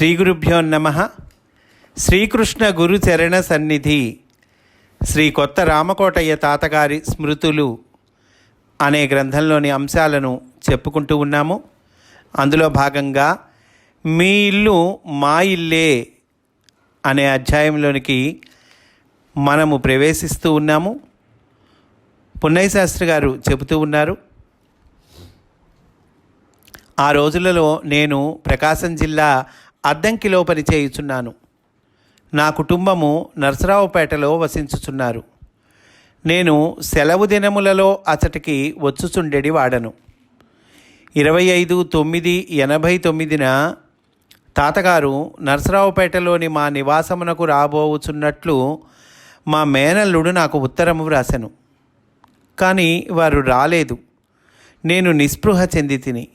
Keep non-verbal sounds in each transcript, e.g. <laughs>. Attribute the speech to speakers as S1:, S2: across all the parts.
S1: శ్రీ గురుభ్యో నమ. శ్రీకృష్ణ గురు చరణ సన్నిధి. శ్రీ కొత్త రామకోటయ్య తాతగారి స్మృతులు అనే గ్రంథంలోని అంశాలను చెప్పుకుంటూ ఉన్నాము. అందులో భాగంగా మీ ఇల్లు మా ఇల్లే అనే అధ్యాయంలోనికి మనము ప్రవేశిస్తూ ఉన్నాము. పున్నయ్య శాస్త్రి గారు చెబుతూ ఉన్నారు. ఆ రోజులలో నేను ప్రకాశం జిల్లా అద్దంకిలో పనిచేయుచున్నాను నా కుటుంబము నరసరావుపేటలో వసించుచున్నారు. నేను సెలవు దినములలో అతటికి వచ్చుచుండెడి వాడను. ఇరవై ఐదు తొమ్మిది ఎనభై తొమ్మిదిన తాతగారు నరసరావుపేటలోని మా నివాసమునకు రాబోవుచున్నట్లు మా మేనల్లుడు నాకు ఉత్తరము వ్రాసెను. కానీ వారు రాలేదు. నేను నిస్పృహ చెంది తిని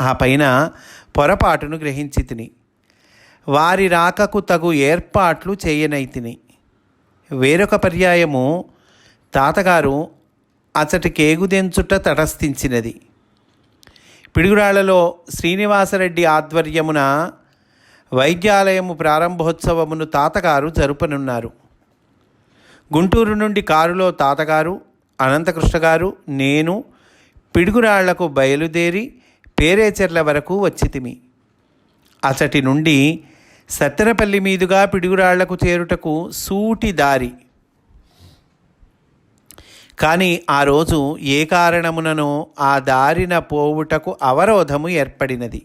S1: ఆ పైన పొరపాటును గ్రహించి తిని. వారి రాకకు తగు ఏర్పాట్లు చేయనైతిని వేరొక పర్యాయము తాతగారు అచటికేగుదెంచుట తటస్థించినది. పిడుగురాళ్ళలో శ్రీనివాసరెడ్డి ఆధ్వర్యమున వైద్యాలయము ప్రారంభోత్సవమును తాతగారు జరుపనున్నారు. గుంటూరు నుండి కారులో తాతగారు అనంతకృష్ణ గారు నేను పిడుగురాళ్ళకు బయలుదేరి పేరేచెర్ల వరకు వచ్చితిమి. అచటి నుండి సత్తెనపల్లి మీదుగా పిడుగురాళ్ళకు చేరుటకు సూటి దారి. కానీ ఆ రోజు ఏ కారణముననో ఆ దారిన పోవుటకు అవరోధము ఏర్పడినది.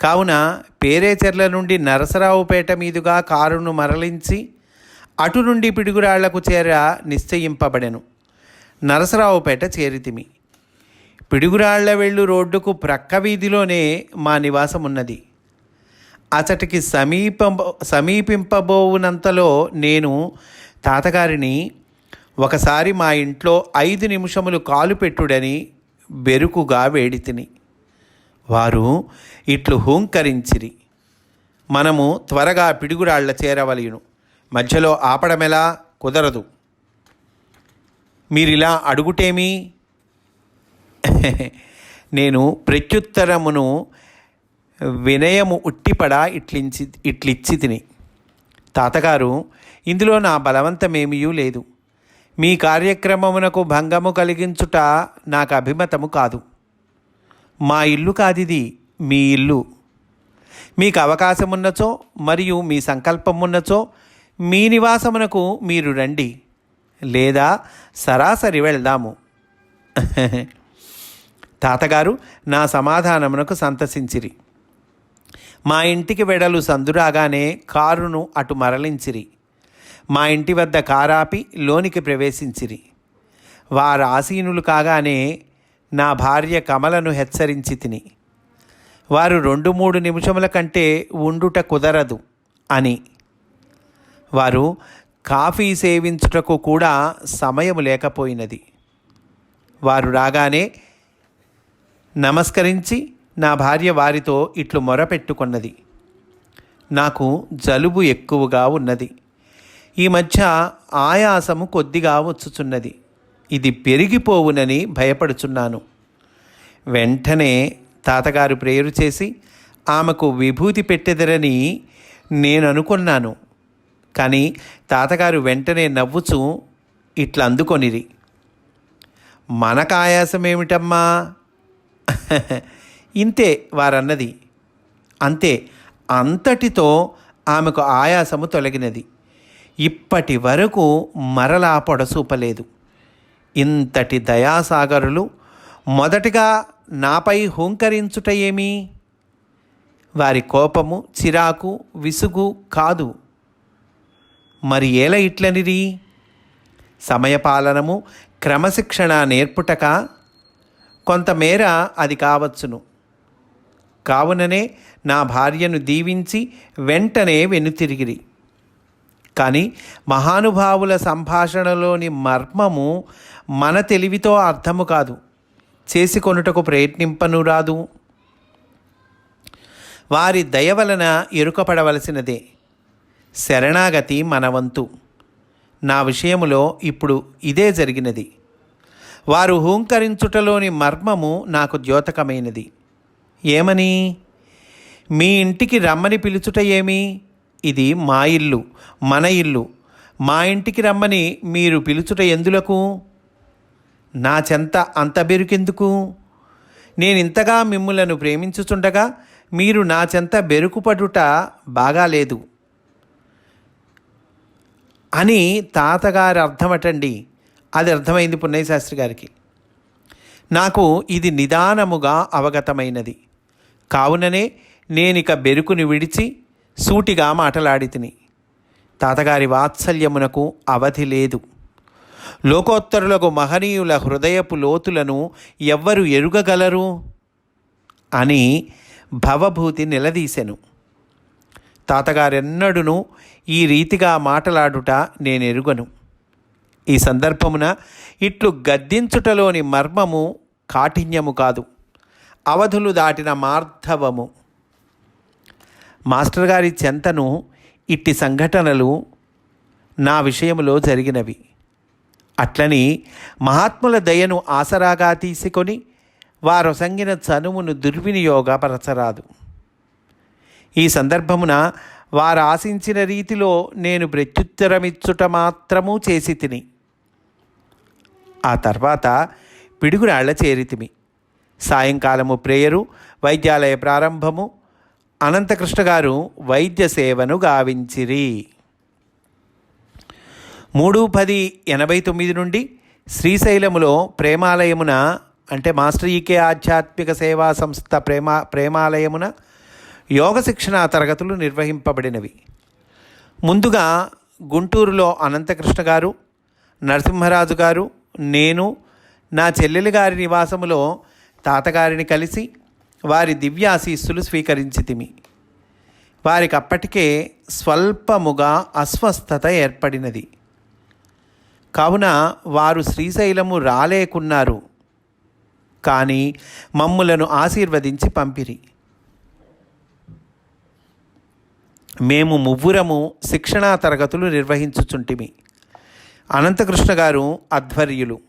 S1: కావున పేరేచెర్ల నుండి నరసరావుపేట మీదుగా కారును మరలించి అటు నుండి పిడుగురాళ్ళకు చేర నిశ్చయింపబడెను. నరసరావుపేట చేరితిమి. పిడుగురాళ్ళ వెళ్ళు రోడ్డుకు ప్రక్క వీధిలోనే మా నివాసం ఉన్నది అతటికి సమీప సమీపింపబోవునంతలో నేను తాతగారిని ఒకసారి మా ఇంట్లో ఐదు నిమిషములు కాలు పెట్టుడని బెరుకుగా వేడితిని. వారు ఇట్లు హూంకరించిరి. మనము త్వరగా పిడుగురాళ్ళ చేరవలయును. మధ్యలో ఆపడమెలా కుదరదు. మీరిలా అడుగుటేమీ? <laughs> నేను ప్రత్యుత్తరమును వినయము ఉట్టిపడ ఇట్లించి ఇట్లిచ్చి తిని. తాతగారు ఇందులో నా బలవంతమేమీయూ లేదు. మీ కార్యక్రమమునకు భంగము కలిగించుట నాకు అభిమతము కాదు. మా ఇల్లు కాదిది మీ ఇల్లు. మీకు అవకాశమున్నచో మరియు మీ సంకల్పమున్నచో మీ నివాసమునకు మీరు రండి. లేదా సరాసరి వెళ్దాము. <laughs> తాతగారు నా సమాధానమునకు సంతసించిరి. మా ఇంటికి వెడలు సందురాగానే కారును అటు మరలించిరి. మా ఇంటి వద్ద కారాపి లోనికి ప్రవేశించిరి. వారు ఆసీనులు కాగానే నా భార్య కమలను హెచ్చరించి తిని వారు రెండు మూడు నిమిషముల కంటే ఉండుట కుదరదు అని. వారు కాఫీ సేవించుటకు కూడా సమయం లేకపోయినది. వారు రాగానే నమస్కరించి నా భార్య వారితో ఇట్లు మొరపెట్టుకున్నది. నాకు జలుబు ఎక్కువగా ఉన్నది. ఈ మధ్య ఆయాసము కొద్దిగా వచ్చుచున్నది. ఇది పెరిగిపోవునని భయపడుచున్నాను. వెంటనే తాతగారు ప్రేరు చేసి ఆమెకు విభూతి పెట్టెదరని నేను అనుకున్నాను కానీ తాతగారు వెంటనే నవ్వుచూ ఇట్లా అందుకొనిరి మనకు ఆయాసం ఏమిటమ్మా ఇంతే వారన్నది. అంతే అంతటితో ఆమెకు ఆయాసము తొలగినది. ఇప్పటి వరకు మరలా పొడసూపలేదు. ఇంతటి దయాసాగరులు మొదటిగా నాపై హుంకరించుట ఏమి? వారి కోపము చిరాకు విసుగు కాదు. మరి ఏల ఇట్లనిది? సమయపాలనము క్రమశిక్షణ నేర్పుటక కొంతమేర అది కావచ్చును. కావుననే నా భార్యను దీవించి వెంటనే వెనుతిరిగిరి. కానీ మహానుభావుల సంభాషణలోని మర్మము మన తెలివితో అర్థము కాదు. చేసుకొనుటకు ప్రయత్నింపను రాదు వారి దయ వలన ఎరుకపడవలసినదే. శరణాగతి మనవంతు. నా విషయములో ఇప్పుడు ఇదే జరిగినది. వారు హూంకరించుటలోని మర్మము నాకు ద్యోతకమైనది. ఏమని? మీ ఇంటికి రమ్మని పిలుచుట ఏమి? ఇది మా ఇల్లు మన ఇల్లు. మా ఇంటికి రమ్మని మీరు పిలుచుట ఎందులకు? నా చెంత అంత బెరుకెందుకు? నేను ఇంతగా మిమ్ములను ప్రేమించుచుండగా మీరు నా చెంత బెరుకుపడుట బాగాలేదు. అని తాతగారు అర్థమటండి. అది అర్థమైంది పున్నయ్య శాస్త్రి గారికి. నాకు ఇది నిదానముగా అవగతమైనది. కావుననే నేనిక బెరుకుని విడిచి సూటిగా మాటలాడి తిని తాతగారి వాత్సల్యమునకు అవధి లేదు. లోకోత్తరులకు మహనీయుల హృదయపు లోతులను ఎవ్వరు ఎరుగగలరు? అని భవభూతి నిలదీసెను. తాతగారెన్నడును ఈ రీతిగా మాటలాడుట నేనెరుగను. ఈ సందర్భమున ఇట్లు గద్దించుటలోని మర్మము కాఠిన్యము కాదు అవధులు దాటిన మార్ధవము. మాస్టర్ గారి చెంతను ఇట్టి సంఘటనలు నా విషయములో జరిగినవి. అట్లని మహాత్ముల దయను ఆసరాగా తీసుకొని వారు సంగిన చనువును దుర్వినియోగపరచరాదు. ఈ సందర్భమున వారు ఆశించిన రీతిలో నేను ప్రత్యుత్తరమిచ్చుట మాత్రము చేసి తిని ఆ తర్వాత పిడుగురాళ్ళ చేరితిమి. సాయంకాలము ప్రేయరు వైద్యాలయ ప్రారంభము అనంతకృష్ణ గారు వైద్య సేవను గావించిరి. మూడు పది ఎనభై తొమ్మిది నుండి శ్రీశైలములో ప్రేమాలయమున అంటే మాస్టర్ ఈకే ఆధ్యాత్మిక సేవా సంస్థ ప్రేమ ప్రేమాలయమున యోగ శిక్షణ తరగతులు నిర్వహింపబడినవి. ముందుగా గుంటూరులో అనంతకృష్ణ గారు నరసింహరాజు గారు నేను నా చెల్లెలి గారి నివాసములో తాతగారిని కలిసి వారి దివ్యాశీస్సులు స్వీకరించితిమి. వారికి అప్పటికే స్వల్పముగా అస్వస్థత ఏర్పడినది. కావున వారు శ్రీశైలము రాలేకున్నారు. కానీ మమ్ములను ఆశీర్వదించి పంపిరి. మేము మువ్వురము శిక్షణా తరగతులు నిర్వహించుచుంటిమి. అనంతకృష్ణ గారు అధ్వర్యులు.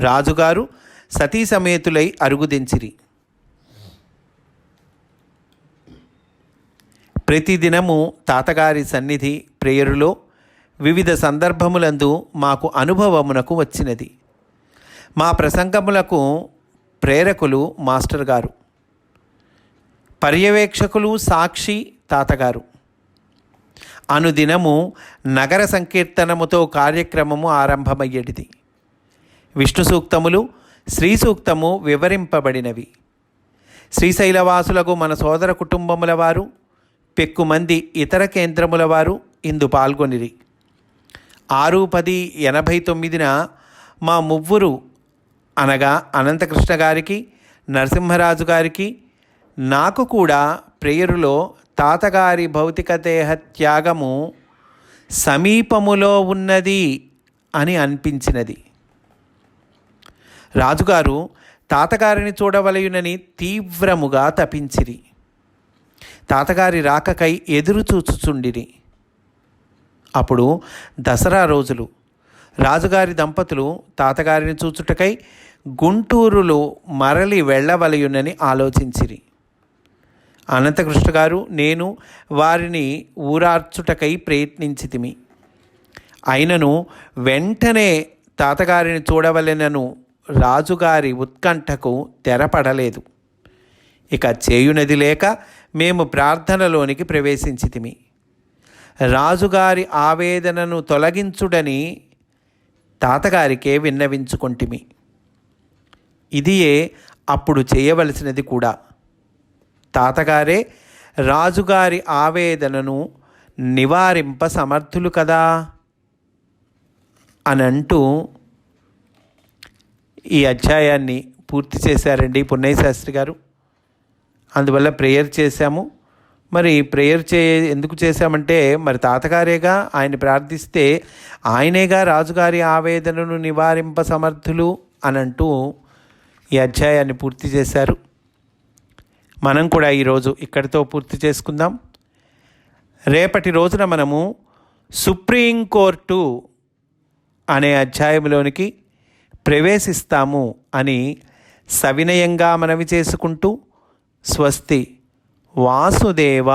S1: రాజుగారు సతీ సమేతులై అరుగుదించిరి. ప్రతిదినము తాతగారి సన్నిధి ప్రేయరులో వివిధ సందర్భములందు మాకు అనుభవమునకు వచ్చినది. మా ప్రసంగములకు ప్రేరకులు మాస్టర్ గారు. పర్యవేక్షకులు సాక్షి తాతగారు. అనుదినము నగర సంకీర్తనముతో కార్యక్రమము ఆరంభమయ్యేటిది. విష్ణు సూక్తములు శ్రీ సూక్తము వివరింపబడినవి. శ్రీశైలవాసులకు మన సోదర కుటుంబముల వారు పెక్కుమంది ఇతర కేంద్రముల వారు ఇందు పాల్గొనిరి. ఆరు పది ఎనభై తొమ్మిదిన మా మువ్వురు అనగా అనంతకృష్ణ గారికి నరసింహరాజు గారికి నాకు కూడా ప్రేయరులో తాతగారి భౌతిక దేహ త్యాగము సమీపములో ఉన్నది అని అనిపించినది. రాజుగారు తాతగారిని చూడవలయునని తీవ్రముగా తపించిరి. తాతగారి రాకకై ఎదురు చూచుచుండిరి. అప్పుడు దసరా రోజులు. రాజుగారి దంపతులు తాతగారిని చూచుటకై గుంటూరులో మరలి వెళ్ళవలయునని ఆలోచించిరి. అనంతకృష్ణ గారు నేను వారిని ఊరార్చుటకై ప్రయత్నించితిమి. అయినను వెంటనే తాతగారిని చూడవలెనను రాజుగారి ఉత్కంఠకు తెరపడలేదు. ఇక చేయునది లేక మేము ప్రార్థనలోనికి ప్రవేశించితిమి. రాజుగారి ఆవేదనను తొలగించుడని తాతగారికే విన్నవించుకొంటిమి. ఇదియే అప్పుడు చేయవలసినది కూడా. తాతగారే రాజుగారి ఆవేదనను నివారింప సమర్థులు కదా? అని అంటూ ఈ అధ్యాయాన్ని పూర్తి చేశారండి పున్నయ్య శాస్త్రి గారు. అందువల్ల ప్రేయర్ చేశాము. మరి ప్రేయర్ చే ఎందుకు చేశామంటే మరి తాతగారేగా ఆయన ప్రార్థిస్తే ఆయనేగా రాజుగారి ఆవేదనను నివారింప సమర్థులు అని అంటూ ఈ అధ్యాయాన్ని పూర్తి చేశారు. మనం కూడా ఈరోజు ఇక్కడితో పూర్తి చేసుకుందాం. రేపటి రోజున మనము సుప్రీంకోర్టు అనే అధ్యాయంలోనికి ప్రవేశిస్తాము అని సవినయంగా మనవి చేసుకుంటూ స్వస్తి వాసుదేవ.